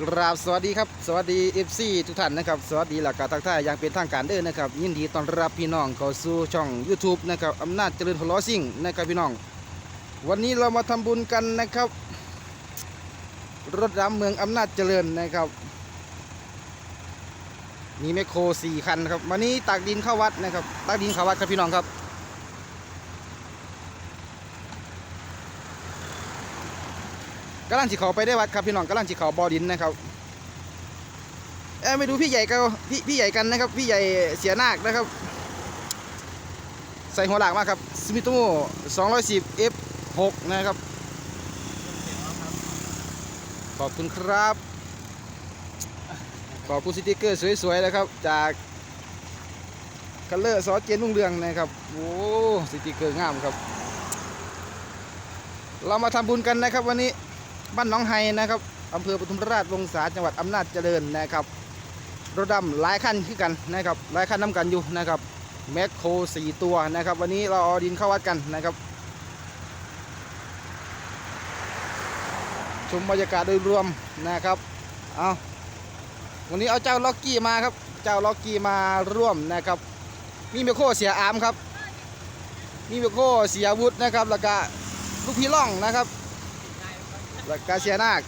กราบสวัสดีครับ สวัสดี FC ทุกท่านนะครับ สวัสดีหลักการทักทายอย่างเป็นทางการเด้อนะครับ ยินดีต้อนรับพี่น้องเข้าสู่ช่อง YouTube นะครับอำนาจเจริญพลอซิ่งนะครับพี่น้อง วันนี้เรามาทำบุญกันนะครับ รถรำเมืองอำนาจเจริญนะครับ มีแมคโครสี่คันนะครับ วันนี้ตักดินเข้าวัดนะครับ ตักดินเข้าวัดครับพี่น้องครับ กำลังจิเขาไปได้วัดครับพี่น้องกำลังจิเขาบอดินนะครับเอ้ไปดูพี่ใหญ่กันพี่พี่ใหญ่กันนะครับ พี่ใหญ่เสียนาคนะครับ ใส่หัวหลากมากครับสมิโตโม210 F6 นะครับ ขอบคุณครับ ขอบคุณสติกเกอร์สวยๆนะครับ จากคัลเลอร์ซอสเจนรุ่งเรืองนะครับโอ้สติกเกอร์งามครับ เรามาทำบุญกันนะครับวันนี้ บ้านหนองไฮนะครับอำเภอปทุมราชวงศาจังหวัดอำนาจเจริญนะครับ รถดำหลายคันขึ้นกันนะครับหลายคันน้ำกันอยู่นะครับแมคโครสี่ตัวนะครับ วันนี้เราเอาดินเข้าวัดกันนะครับ ชมบรรยากาศโดยรวมนะครับเอาวันนี้เอาเจ้าล็อกกี้มาครับ เจ้าล็อกกี้มาร่วมนะครับ มีแมคโคเสียอามครับ มีแมคโคเสียวุฒนะครับแล้วก็ลูกพี่ล่องนะครับ แล้วก็เสียนาค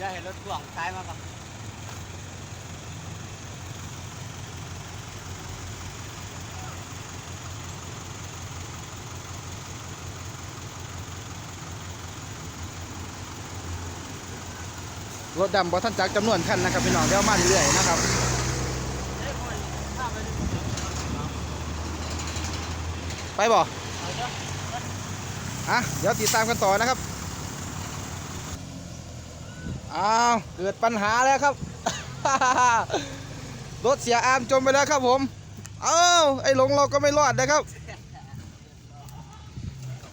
จะเห็นรถพ่วงซ้ายมาครับรถดำบอท่านจักจำนวนคันนะครับพี่น้องเดี๋ยวมาเรื่อยๆนะครับ ไปบ่อะเดี๋ยวติดตามกันต่อนะครับอ้าวเกิดปัญหาแล้วครับ รถเสียอามจมไปแล้วครับผม เอ้าไอ้หลงเราก็ไม่รอดนะครับ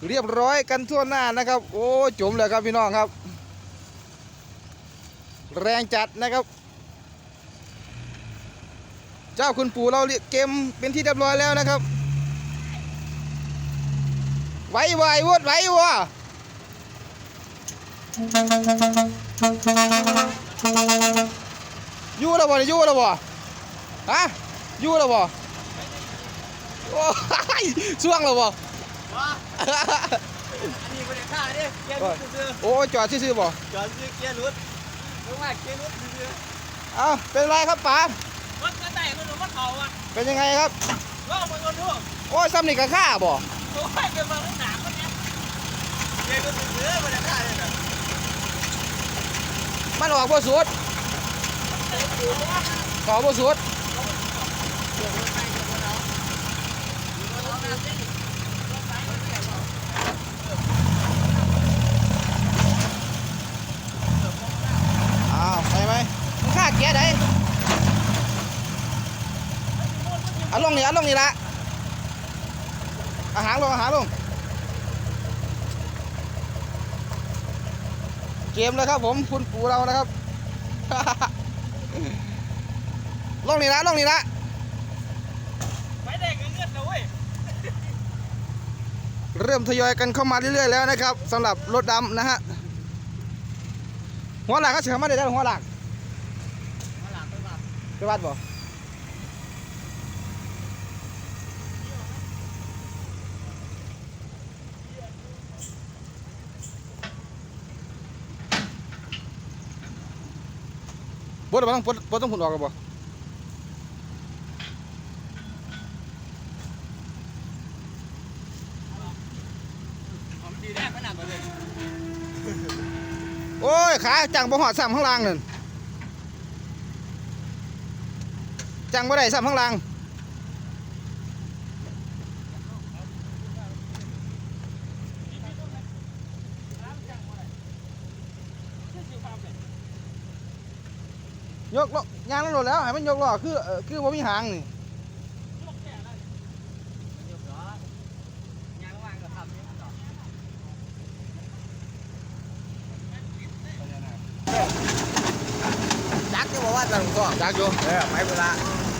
เรียบร้อยกันทั่วหน้านะครับ โอ้จมเลยครับพี่น้องครับ แรงจัดนะครับ เจ้าคุณปู่เราเรียกเกมเป็นที่เรียบร้อยแล้วนะครับ ไหวไหววดไหววะอยู่แล้วบ่เนี่ยอยู่แล้วบ่ฮะอยู่แล้วบ่โอ้ยช่วงแล้วบ่ว้าอันนี้บริษัทนี่เกียร์รุดซื้อโอ้ยจอดซื่อๆบ่จอดซื้อเกียร์รุดรู้ว่าเกียร์รุดซื้อเอ้าเป็นไรครับป๋ารถกระต่ายมันหนูมันเขาอะเป็นยังไงครับว่ามันคนทั่วโอ้ยซ้ำนี่กับข้าบ่โอ้ยเป็นมาตั้งหนาคนเนี้ยเกียร์รุดซื้อบริษัทเลยนะมันออกบ่สุดขอบ่สุดอ้าวไปไหมมึงฆ่าเกียร์ไหนเอาลงนี่เอาลงนี่ละ ลงอาหารลงเกมแล้วครับผมคุณปู่เรานะครับลงนี่ละลงนี่ละไปได้เงินเงินนะเว้ยเริ่มทยอยกันเข้ามาเรื่อยๆแล้วนะครับสำหรับรถดำนะฮะหัวหลักก็เชื่อมาได้แล้วหัวหลักมาหลังไปมาไปวัดบ่ ดบ่ต้องบดบดต้องผุนออกกันบ่ผมดีแน่ขนาดเลยโอ้ยขาจังบ่หอดซ้ำข้างล่างนั่นจังบ่ได้ซ้ำข้างล่าง ยกล้อยางลงรถแล้วให้มันยกล้อคือเอ่อคือบ่มีหางนี่งานว่างก็ทำนี่ต่อจักก็บอกว่าจังก็จักอยู่เออไปเวลา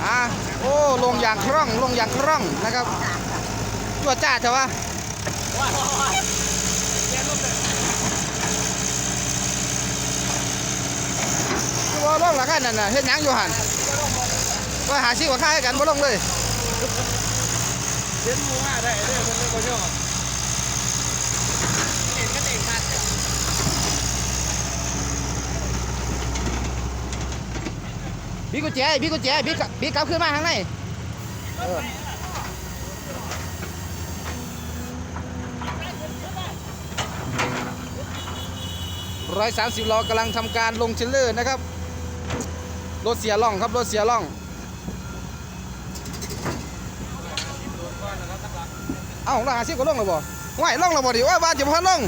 อะโอ้ลงอย่างคล่องลงอย่างคล่องนะครับตัวจ้าเถอะวะว้า วละขั้นนั่นน่ะเฮ็ดหยังอยู่หันว่าหาชิกว่าค่ายกันบ่ลงเลยเห็นมูมาได้เนี่ยคนเล่นก็ชอบเห็นกันเองมากเลยพี่กุญแจพี่กุญแจพี่พี่กลับขึ้นมาข้างในเออร้อยสามสิบล้อกำลังทำการลงเชลเลอร์นะครับ รถเสียร่องครับรถเสียร่อง เอ้าล่หาสิบก็ลงแล้วบ่ไหวลงแล้วบ่ดิว่าบ้านจะพันลง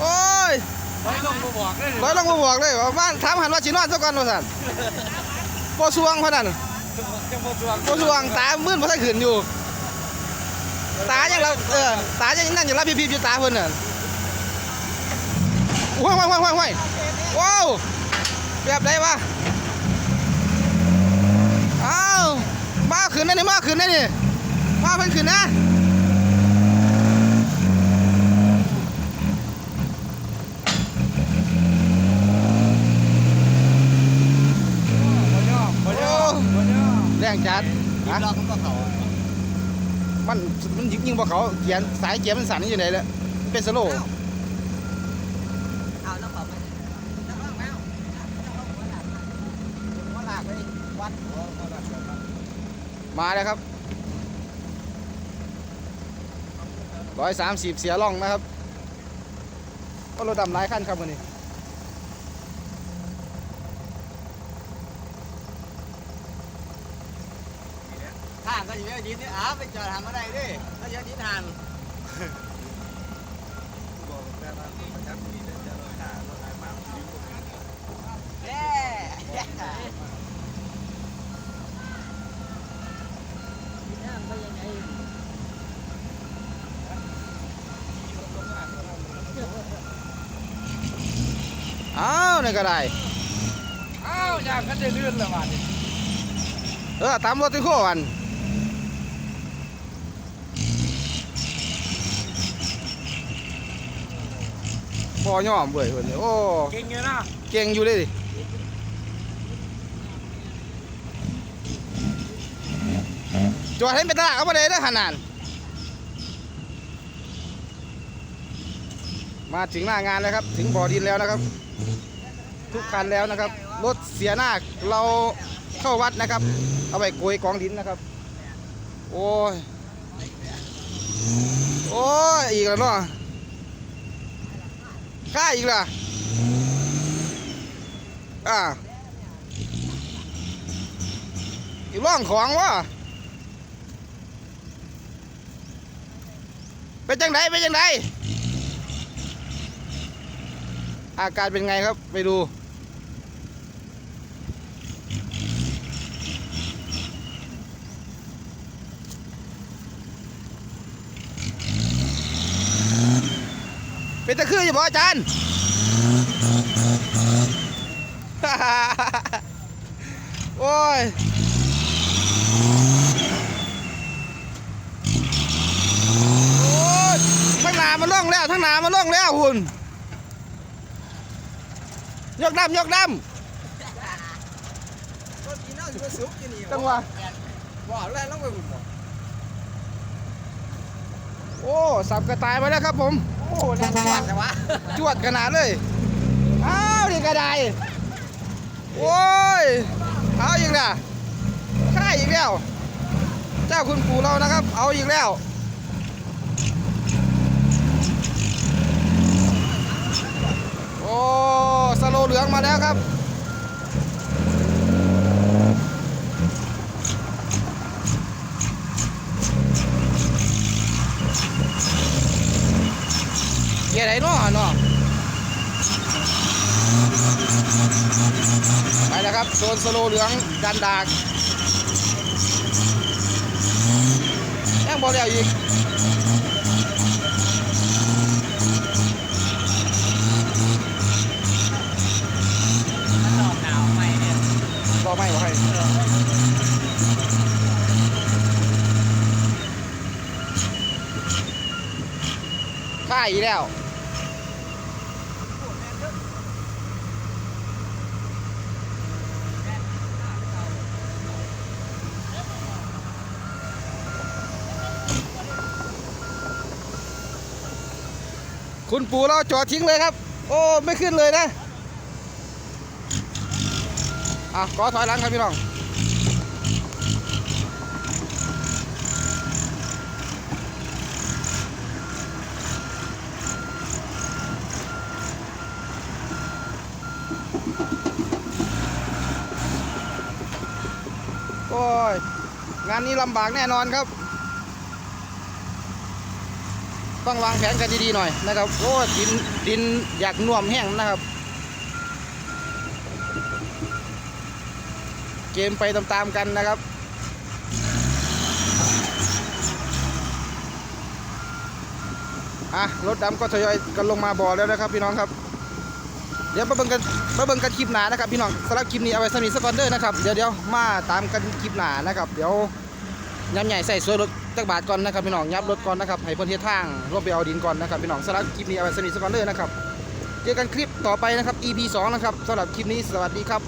โอ้ยร้อยลงมาบอกเลยร้อยลงมาบอกเลยว่าบ้านถามหันว่าสินอนซะก่อนว่าซั่นบ่สวงพะนั่นจะมาชวนบ่สวงตามื่นบ่ทันขึ้นอยู่ ตายังละเออตายังนั่งอยู่รับพี่ๆอยู่ตาเพิ่นน่ะว้ายว้ายว้ายว้ายว้ายว้าวแบบไหนวะอ้าว มาขึ้นได้นี่มาขึ้นได้นี่มาเพิ่นขึ้นนะแรงจัดยิงเราเขาก็เขามันมันยิงยิงบ่เขาเขียนสายเกียร์มันสั่นอยู่ไหนแล้วมันเป็นสโลว์ เอาแล้วเขาไปแล้วเอาแล้วว่าลากไปวัดหัวเขาลากไปวัด มาแล้วครับร้อยสามสิบเสียร่องนะครับก็รถดำหลายขั้นครับวันนี้ข้างก็อยู่ในดินนี่อ้าวไปจอดทำอะไรดิก็เยอะดินหัน นี่ก็ได้อ้าวอยากกันจะเลื่อนละวันนี้เออตามรถที่โค้กันพอย่อมเบื่อเพิ่นเลยโอ้เก่งอยู่นะเก่งอยู่เลยดิจอดให้เป็นตลาดเอาไปเลยนะขนาดมาถึงหน้างานแล้วครับ ถึงบ่อดินแล้วนะครับ ทุกคันแล้วนะครับ รถเสียหน้าเราเข้าวัดนะครับ เอาไปโกยกองดินนะครับ โอ้ย โอ้ย อีกแล้วเนาะค่าอีกล่ะอ่าอีกร่องของวะเป็นจังไดเป็นจังไดอาการเป็นไงครับ ไปดู เป็นตะคืออาจารย์โอ้ยทั้งนามาล่องแล้วทั้งนามาล่องแล้วหุ่นยกดำยกดำจังหวะบอกแล้วต้องไปบุญบอกโอ้สับกระต่ายมาแล้วครับผม โอ้แรงจัดเลยวะจวดขนาดเลย อ้าวนี่กระไดโอ้ย เอาอีกแล้วค่ายอีกแล้ว เจ้าคุณปู่เรานะครับ เอาอีกแล้วโอ้สโลเหลืองมาแล้วครับ เกียร์ไหนเนาะเนาะไปแล้ว ครับโซนสโลเหลืองดันดากยังบอลเดียวอีกมันหลอกหนาวไหมเนี่ยรอไม่บอให้ค่ายอีแล้ว คุณปู่เราจอดทิ้งเลยครับ โอ้ไม่ขึ้นเลยนะอะขอถอยหลังครับพี่น้องโอ้ย งานนี้ลำบากแน่นอนครับ ต้องวางแผนกันดีๆหน่อยนะครับโอ้ดินดินอยากน่วมแห้งนะครับ เกมไปตามๆกันนะครับอะรถดำก็ทยอยกันลงมาบ่อแล้วนะครับพี่น้องครับ เดี๋ยวมาเบิ่งกันมาเบิ่งกันคลิปหนานะครับพี่น้องสำหรับคลิปนี้เอาไว้สนี้สักก่อนเด้อนะครับเดี๋ยวเดี๋ยวมาตามกันคลิปหนานะครับ เดี๋ยว ย้ำใหญ่ใส่สวยรถจักรบาทก่อนนะครับพี่น้องยับรถก่อนนะครับให้เพื่อนเทียทางรถไปเอาดินก่อนนะครับพี่น้องสำหรับคลิปนี้เอาไว้สนิทสักก่อนเซอร์นะครับเจอกันคลิปต่อไปนะครับ EP 2 นะครับสำหรับคลิปนี้สวัสดีครับ